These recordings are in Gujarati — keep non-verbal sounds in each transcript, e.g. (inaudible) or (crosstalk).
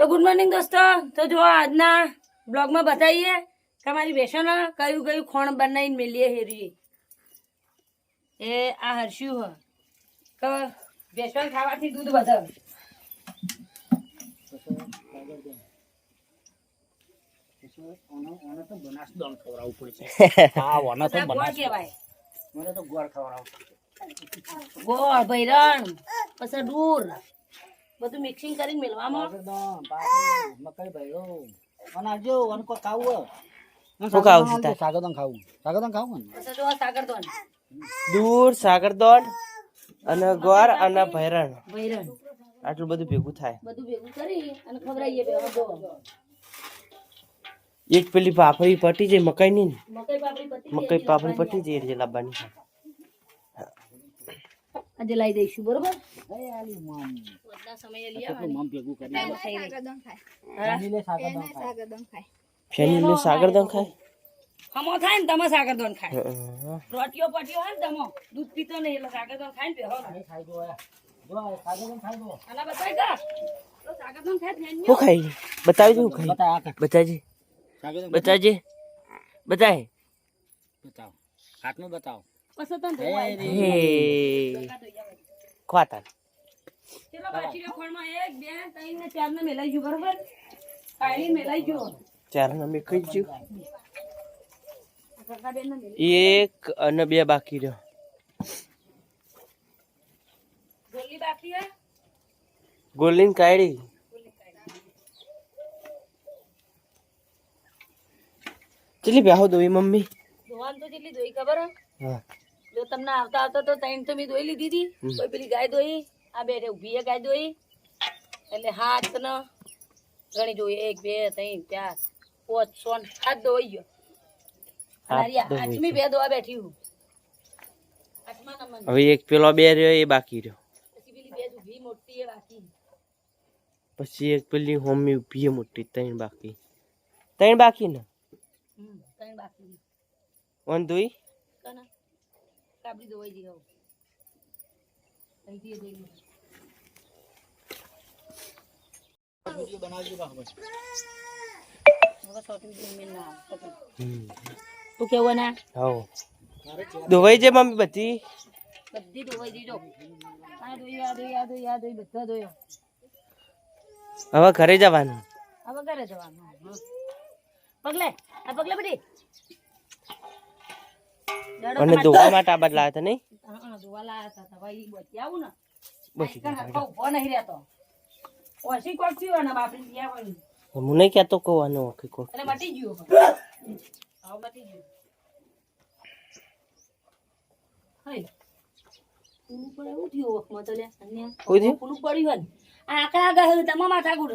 તો ગુડ મોર્નિંગ દોસ્તો. તો જો આજના બ્લોગમાં બતાવીએ કે અમારી બેસનો કયું કયું ખોણ બનાવીને મેલીએ હેરી એ આ હર્ષ્યું હ. બેસન ખાવાથી દૂધ વધે તો ગોળ તો ભૈરણ પછી ડૂર. બધું મિક્સિંગ કરીને મેળવામાં મકાઈ ભાઈઓ અને આજો અને ખાવું શું ખાવું છે તાર? સાગરદાન ખાવું. સાગરદાન ખાવું ને? દૂર સાગરદોડ અને ગોર અને ભૈરણ. ભૈરણ. આટલું બધું ભેગું થાય. બધું ભેગું કરી અને ખવડાવીએ બે એક પેલી પાપડી પટી જાય મકાઈ ની? મકાઈ પાપડી પતી મકાઈ પાપડી પટી જાય એટલે લાવવાની આજે લાવી દઈશું બરોબર? એ આલી મમ બધા સમયે લઈ કેટલું મમ ભેગું કરી આવવાની આની લે સાગરદાન ખાય. ખાય. હમો થાય ને તમે સાગરદોન ખાય. હં. રોટીઓ પટીઓ હોય ને તમો દૂધ પીતો નહીં એટલે સાગરદોન ખાય ને પેહો એ ખાઈ દો એ. જો ખાઈ દો આના બતાવી દો. ખાય ખાઈ બતાવી દઉં ખાઈ બતાય બતાવો. હાથમાં બતાવો. ને ચાર ને મેલાઈ ગયું એક અને બે બાકી રહ્યો ગોલીન કાઢી ચલી બેહો દોઈ મમ્મી ધોવાનું તો ચલી દોઈ ખબર હે જો તમને આવતા આવતા તો ત્રણ તો મેં લીધી હતી. કોઈ પેલી ગાય ધોઈ આ બે ઊભી એ ગાય ધોઈ. એટલે હાથ ને ઘણી જોઈએ એક બે ત્રણ ચાર પાંચ સો ને હાથ ધોઈ ગયો. આઠમી બે બેઠી હું. હવે એક પેલો બે રહ્યો એ બાકી રહ્યો. પછી પેલી બે ઊભી મોટી એ બાકી. પછી એક પેલી હોમી ઊભી મોટી ત્રણ બાકી. ત્રણ બાકી ને? ત્રણ બાકી. દોઈ કાબડી ધોવાઈ દી હવે અહીંથી દેખી બનાવજો તું કેવું ના? દોવાઈ છે મમ્મી બધી? બધી ધોવાઈ દીધો આ આ ધોઈ આ ધોઈ બધા ધોયો. હવે ઘરે જવાનું? હવે ઘરે જવાનું પગલે આ પગલે બધી? અને ધોવા માટે આ બદલા હતા નહીં? હં, હં, ધોવા લાયા હતા ભાઈ બચી આવું ને. બચી આજકાલ નહીં રહેતો. ઓછી કોક થયું ને બાપરી ત્યાં હોય હું નહીં કહેતો કહેવાનો કે કોક એટલે મટી ગયું હવે. હવે મટી ગયું. હઈ. ઊનું એવું થયું ઓખમાં તો લે પડ્યું હોય ને. આ આકડા ગહ તમા માથા ગુડ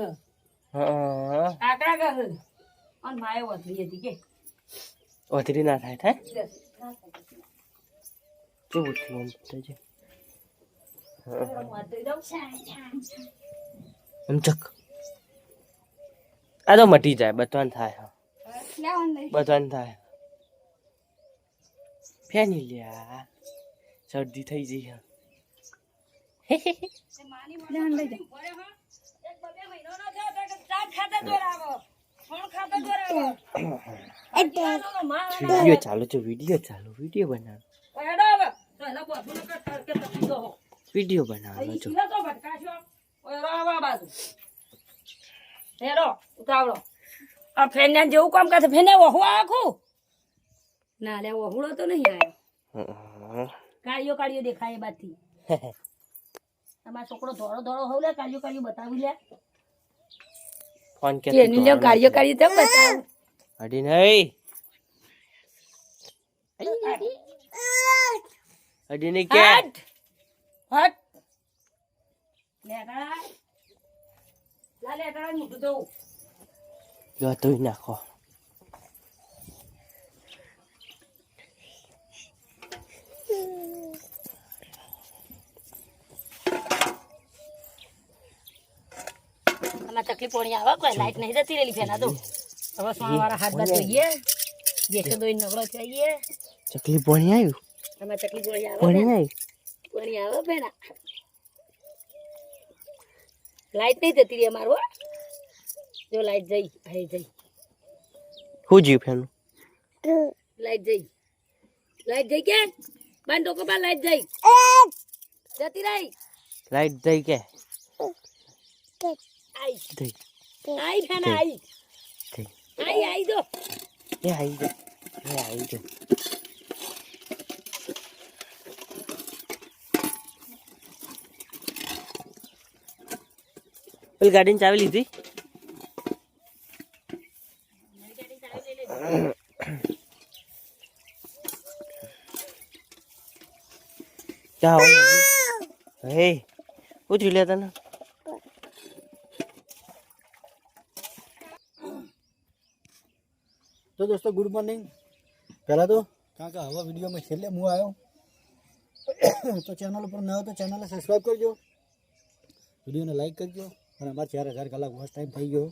હા. આકડા ગહ. અને હતી કે. વધરી ના થાય થાય? કેવું થયું આમ એમ ચક. આ તો મટી જાય બધાને થાય બધાને થાય. ફેની લ્યા શરદી થઈ જઈ હા. (laughs) વીડિયો ચાલુ છે વીડિયો ચાલુ વીડિયો બનાવ. વીડિયો બનાવવાનો છો જેવું કામ કરશે ફેને ઓહુ આખું? ના લે ઓહુડો તો નહીં આવ્યો કાળીઓ કાળીઓ દેખાય એ બાદથી (laughs) તમારો છોકરો ધોળો ધોળો હોવ લે કાળીઓ કાળીઓ બતાવી લે. ફોન કે કેની લ્યો કાળીઓ કાળીઓ તેમ બતાવ અડી નહીં અડી નહીં કે હટ હટ લેટા લા લેટા મોટું દઉં જો તોય નાખો આમાં તકલીફ પાણી આવે કોઈ લાઈટ નહીં જતી રહેલી ફેના તો. હવે સોના વાળા હાથ બાદ જોઈએ જેસો દોઈ નગરો ચાઈએ ચકલી પાણી આવ્યું આમાં તકલીફ પાણી આવે પાણી આવ્યું પાણી આવે બેના લાઈટ નહીં જતી રહી અમારું જો લાઈટ જઈ ભાઈ જઈ. હું જીવ ફેનું લાઈટ જઈ. લાઈટ જઈ કે? બાન ડોકો બા લાઈટ જઈ? જતી રહી. લાઈટ જઈ કે? આઈ જઈ આઈ ફેના આઈ જઈ આઈ આઈ દો એ આવી જા એ આવી જા પેલી ગાડીની ચાવી લીધી જાઓ હે પૂછી લે તને તો દોસ્તો ગુડ મોર્નિંગ પહેલાં તો કારણ કે હવે વિડીયોમાં છેલ્લે હું આવ્યો. તો ચેનલ ઉપર ન હોય તો ચેનલને સબસ્ક્રાઈબ કરજો. વિડીયોને લાઈક કરજો. અને અમારે ચાર હજાર કલાક વોચ ટાઈમ થઈ ગયો.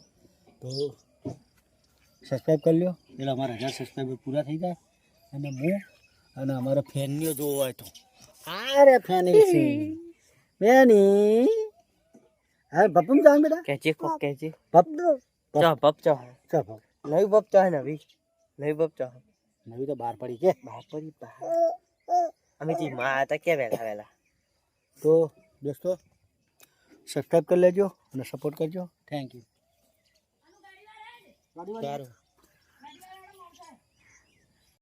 તો સબસ્ક્રાઈબ કરી લ્યો. એટલે અમારા હજાર સબસ્ક્રાઈબર પૂરા થઈ જાય. અને હું અને અમારા ફેનનીઓ જોવો હોય તો અરે ફેની છે. બેની હા પપ્પમ જાણ બેટા? કેચે કોક કેચે પપ ચા પપ ચા. ચા પપ નવી પપ ચા નવી. નવી પપ ચા નવી તો બહાર પડી કે. બહાર પડી બહાર. અમે જી માં હતા કે વેલા વેલા તો દોસ્તો સબસ્ક્રાઇબ કરી લેજો અને સપોર્ટ કરજો. થેન્ક યુ સારું.